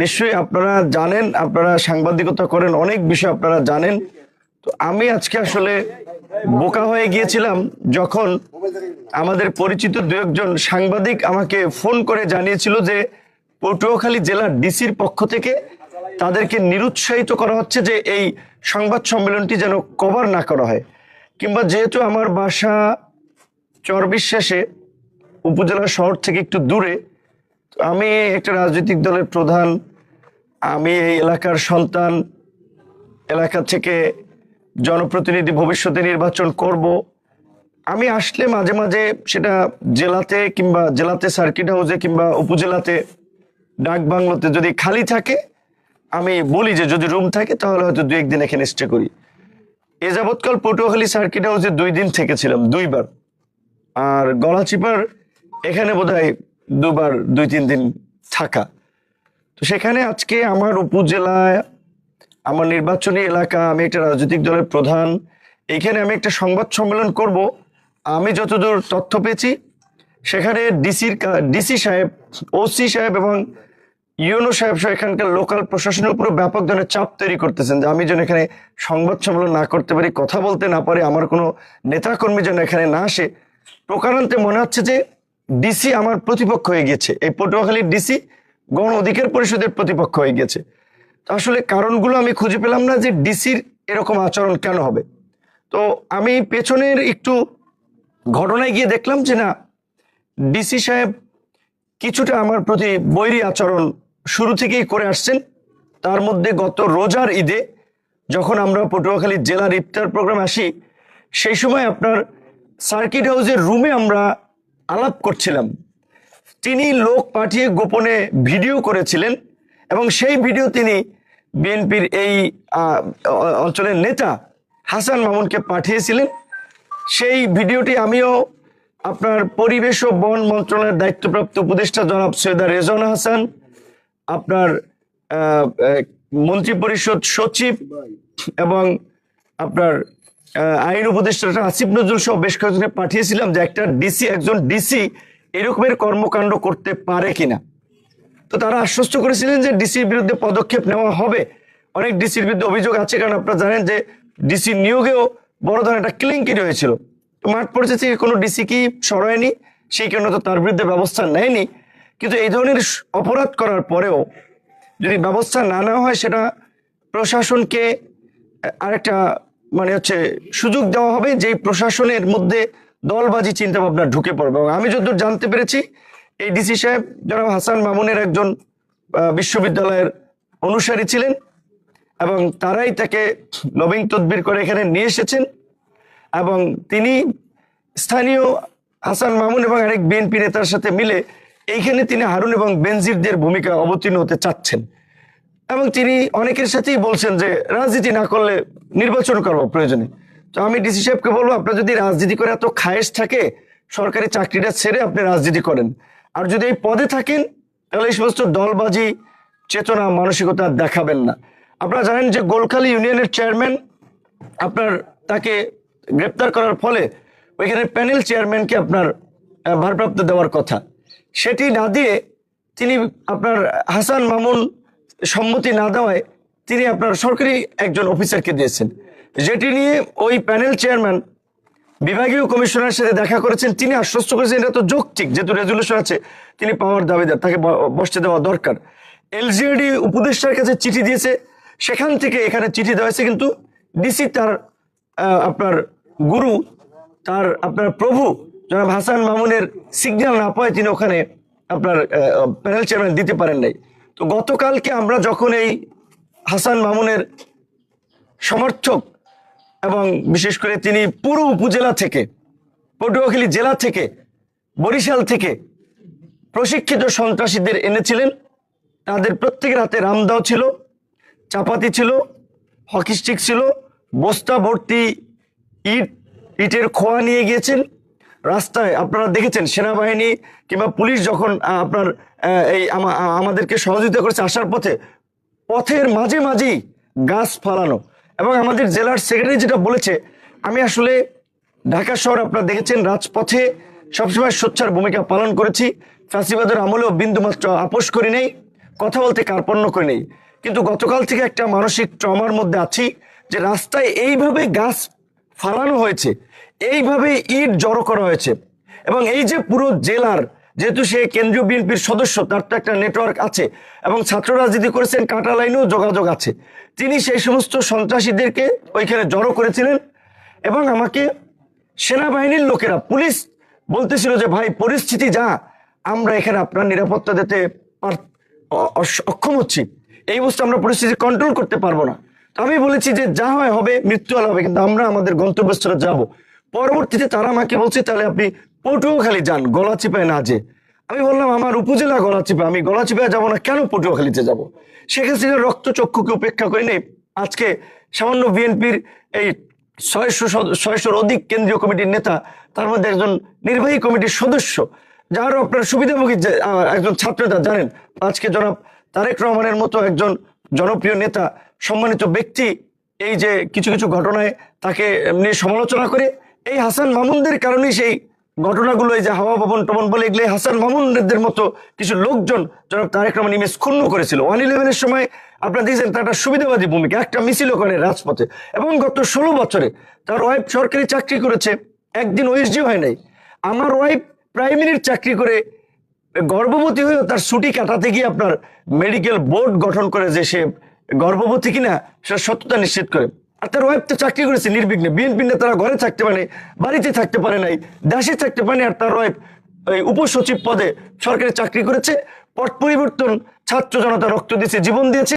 নিশ্চয়ই আপনারা জানেন, আপনারা সাংবাদিকতা করেন, অনেক বিষয় আপনারা জানেন। তো আমি আজকে আসলে বোকা হয়ে গিয়েছিলাম যখন আমাদের পরিচিত দু একজন সাংবাদিক আমাকে ফোন করে জানিয়েছিল যে পটুয়াখালী জেলার ডিসির পক্ষ থেকে তাদেরকে নিরুৎসাহিত করা হচ্ছে যে এই সংবাদ সম্মেলনটি যেন কভার না করা হয়। কিংবা যেহেতু আমার বাসা চরবিশ্বাসে উপজেলা শহর থেকে একটু দূরে আমি একটা রাজনৈতিক দলের প্রধান, আমি এই এলাকার সন্তান, এলাকা থেকে জনপ্রতিনিধি ভবিষ্যতে নির্বাচন করব। আমি আসলে মাঝে মাঝে সেটা জেলাতে কিংবা জেলাতে সার্কিট হাউসে কিংবা উপজেলাতে, ডাক বাংলোতে যদি খালি থাকে, আমি বলি যে যদি রুম থাকে তাহলে হয়তো দু একদিন এখানে স্টে করি। এ যাবৎকাল পটুয়াখালী সার্কিট হাউসে দুই দিন থেকেছিলাম, দুইবার। আর গলাচিপার এখানে বোধহয় দুবার, দুই, তিন দিন থাকা। তো সেখানে আজকে আমার উপজেলায়, আমার নির্বাচনী এলাকা, আমি একটা রাজনৈতিক দলের প্রধান এইখানে আমি একটা সংবাদ সম্মেলন করব। আমি যতদূর তথ্য পেয়েছি, সেখানে ডিসির ডিসি সাহেব, ওসি সাহেব এবং ইউনো সাহেব সহ এখানকার লোকাল প্রশাসনের উপর ব্যাপক ধরনের চাপ তৈরি করতেছেন যে আমি যেন এখানে সংবাদ সম্মেলন না করতে পারি, কথা বলতে না পারি, আমার কোনো নেতাকর্মী যেন এখানে না আসে। প্রকারান্তে মনে হচ্ছে যে ডিসি আমার প্রতিপক্ষ হয়ে গিয়েছে। এই পটুয়াখালীর ডিসি গণ অধিকার পরিষদের প্রতিপক্ষ হয়ে গেছে আসলে কারণগুলো আমি খুঁজে পেলাম না যে ডিসির এরকম আচরণ কেন হবে। তো আমি পেছনের একটু ঘটনায় গিয়ে দেখলাম যে না ডিসি সাহেব কিছুটা আমার প্রতি বৈরী আচরণ শুরু থেকেই করে আসছেন। তার মধ্যে গত রোজার ঈদে যখন আমরা পটুয়াখালী জেলার ইফতার প্রোগ্রাম আসি, সেই সময় আপনার সার্কিট হাউসের রুমে আমরা আলাপ করছিলাম। তিনি লোক পাঠিয়ে গোপনে ভিডিও করেছিলেন এবং সেই ভিডিও তিনি বিএনপির এই অঞ্চলের নেতা হাসান মামুনকে পাঠিয়েছিলেন। সেই ভিডিওটি আমিও আপনার পরিবেশ ও বন মন্ত্রণালয়ের দায়িত্বপ্রাপ্ত উপদেষ্টা জনাব সৈয়দা রেজন হাসান আপনার আহ, মন্ত্রিপরিষদ সচিব এবং আপনার আইন উপদেষ্টা আসিফ নজরুল সহ বেশ কয়েকজনে পাঠিয়েছিলাম যে একটা ডিসি, একজন ডিসি এরকমের কর্মকাণ্ড করতে পারে কিনা। তো তারা আশ্বস্ত করেছিলেন যে ডিসির বিরুদ্ধে পদক্ষেপ নেওয়া হবে। অনেক ডিসির বিরুদ্ধে অভিযোগ আছে, কারণ আপনারা জানেন যে ডিসি নিয়োগেও বড় ধরনের একটা কিলিঙ্কিরি হয়েছিল তো মাঠ পরিস্থিতি কোনো ডিসি কি সরায়নি, সেই কারণে তো তার বিরুদ্ধে ব্যবস্থা নেয়নি। কিন্তু এই ধরনের অপরাধ করার পরেও যদি ব্যবস্থা না নেওয়া হয়, সেটা প্রশাসনকে আরেকটা মানে হচ্ছে সুযোগ দেওয়া হবে যেই প্রশাসনের মধ্যে দলবাজি চিন্তা ভাবনা ঢুকে পড়বে। এবং আমি যতদূর জানতে পেরেছি এই ডিসি সাহেব জনাব হাসান মামুনের একজন বিশ্ববিদ্যালয়ের অনুসারী ছিলেন এবং তারাই তাকে লবিং তদবির করে এখানে নিয়ে এসেছেন এবং তিনি স্থানীয় হাসান মামুন এবং আরেক বিএনপি নেতার সাথে মিলে এইখানে তিনি হারুন এবং বেনজিরদের ভূমিকা অবতীর্ণ হতে চাচ্ছেন। এবং তিনি অনেকের সাথেই বলছেন যে রাজনীতি না করলে নির্বাচন করব প্রয়োজনে। তো আমি ডিসি সাহেবকে বলব, আপনার যদি রাজনীতি করে এত খায়েশ থাকে, সরকারি চাকরিটা ছেড়ে আপনি রাজনীতি করেন। আর যদি এই পদে থাকেন, তাহলে এই সমস্ত দলবাজি, চেতনা, মানসিকতা দেখাবেন না। আপনারা জানেন যে গোলখালী ইউনিয়নের চেয়ারম্যান, আপনার তাকে গ্রেপ্তার করার ফলে ওইখানে প্যানেল চেয়ারম্যানকে আপনার ভারপ্রাপ্ত দেওয়ার কথা। সেটি না দিয়ে তিনি আপনার হাসান মামুন সম্মতি না দেওয়ায় তিনি আপনার সরকারি একজন অফিসারকে দিয়েছেন। যেটি নিয়ে ওই প্যানেল চেয়ারম্যান, বিভাগীয় কমিশনারের সাথে দেখা করেছেন। তিনি আশ্বস্ত করেছেন, এটা তো যৌক্তিক, যেহেতু রেজলিউশন আছে, তিনি পাওয়ার দাবিদার তাকে বসতে দেওয়া দরকার। এলজিএডি উপদেষ্টার কাছে চিঠি দিয়েছে, সেখান থেকে এখানে চিঠি দেওয়া হয়েছে, কিন্তু ডিসি তার আপনার গুরু, তার আপনার প্রভু, জনাব হাসান মামুনের সিগন্যাল না পায় তিনি ওখানে আপনার প্যানেল চেয়ারম্যান দিতে পারেন নাই। তো গতকালকে আমরা যখন এই হাসান মামুনের সমর্থক এবং বিশেষ করে তিনি পুরো উপজেলা থেকে, পটুয়াখালী জেলা থেকে, বরিশাল থেকে প্রশিক্ষিত সন্ত্রাসীদের এনেছিলেন। তাদের প্রত্যেকের হাতে রামদাও ছিল, চাপাতি ছিল, হকি স্টিক ছিল, বস্তা ভর্তি ইট, ইটের খোয়া নিয়ে গিয়েছেন। রাস্তায় আপনারা দেখেছেন সেনাবাহিনী কিংবা পুলিশ যখন আপনার এই আমাদেরকে সহযোগিতা করেছে আসার পথে, পথের মাঝে মাঝেই গাছ ফালানো। এবং আমাদের জেলার সেক্রেটারি যেটা বলেছে, আমি আসলে ঢাকা শহর আপনারা দেখেছেন রাজপথে সবসময় সোচ্চার ভূমিকা পালন করেছি। ফাঁসিবাদের আমলেও বিন্দুমাত্র আপোষ করি নেই, কথা বলতে কার্পণ্য করে নেই। কিন্তু গতকাল থেকে একটা মানসিক ট্রমার মধ্যে আছি যে রাস্তায় এইভাবে গাছ ফালানো হয়েছে এইভাবে ইট জড়ো করা হয়েছে। এবং এই যে পুরো জেলার, যেহেতু সে কেন্দ্রীয় বিএনপির সদস্য, তার তো একটা নেটওয়ার্ক আছে এবং ছাত্র রাজনীতি করেছেন, কাটা লাইনেও যোগাযোগ আছে। তিনি সেই সমস্ত সন্ত্রাসীদেরকে ওইখানে জড়ো করেছিলেন এবং আমাকে সেনাবাহিনীর লোকেরা, পুলিশ বলতেছিল যে, ভাই, পরিস্থিতি যা, আমরা এখানে আপনার নিরাপত্তা দিতে অক্ষম হচ্ছি। এই বস্তু আমরা পরিস্থিতি কন্ট্রোল করতে পারব না। আমি বলেছি যে, যা হয় হবে, মৃত্যু হবে কিন্তু আমরা আমাদের গন্তব্যস্থলে যাব। পরবর্তীতে তারা আমাকে বলছে, তাহলে আপনি পটুয়াখালী যান, গলাচিপায় না যে আমি বললাম, আমার উপজেলা গলাচিপা, আমি গলাচিপায় যাব না, কেন পটুয়াখালীতে যাব? শেখ হাসিনার রক্তচক্ষুকে উপেক্ষা করে নেই আজকে সামান্য বিএনপির এই ছয়শো ছয়শোর অধিক কেন্দ্রীয় কমিটির নেতা, তার মধ্যে একজন নির্বাহী কমিটির সদস্য যারও আপনার সুবিধাভোগী একজন ছাত্র নেতা জানেন। আজকে জনাব তারেক রহমানের মতো একজন জনপ্রিয় নেতা, সম্মানিত ব্যক্তি, এই যে কিছু কিছু ঘটনায় তাকে নিয়ে সমালোচনা করে এই হাসান মামুনদের কারণেই সেই ঘটনাগুলো, এই যে হাওয়া ভবন টবন বলে এগুলো হাসান মামুনদের মতো কিছু লোকজন জনাব তারেক রহমান ইমেজ ক্ষুণ্ণ করেছিল। ওয়ান ইলেভেনের সময় আপনারা দেখছেন তার একটা সুবিধাবাদী ভূমিকা, একটা মিছিল করে রাজপথে। এবং গত ষোলো বছরে তার ওয়াইফ সরকারি চাকরি করেছে, একদিন ওএসডি হয় নাই। আমার ওয়াইফ প্রাইমারির চাকরি করে গর্ভবতী হয়েও তার ছুটি কাটাতে গিয়ে আপনার মেডিকেল বোর্ড গঠন করে যে সে গর্ভবতী কিনা, সেটা সত্যতা নিশ্চিত করে। আর তার ওয়াইফ তো চাকরি করেছে, নির্বিঘ্নে। বিএনপি নেতারা ঘরে থাকতে পারে বাড়িতে থাকতে পারে নাই, দেশে থাকতে পারে আর তার ওয়াইফ এই উপসচিব পদে সরকারি চাকরি করেছে, পট পরিবর্তন ছাত্র জনতা রক্ত দিয়েছে জীবন দিয়েছে।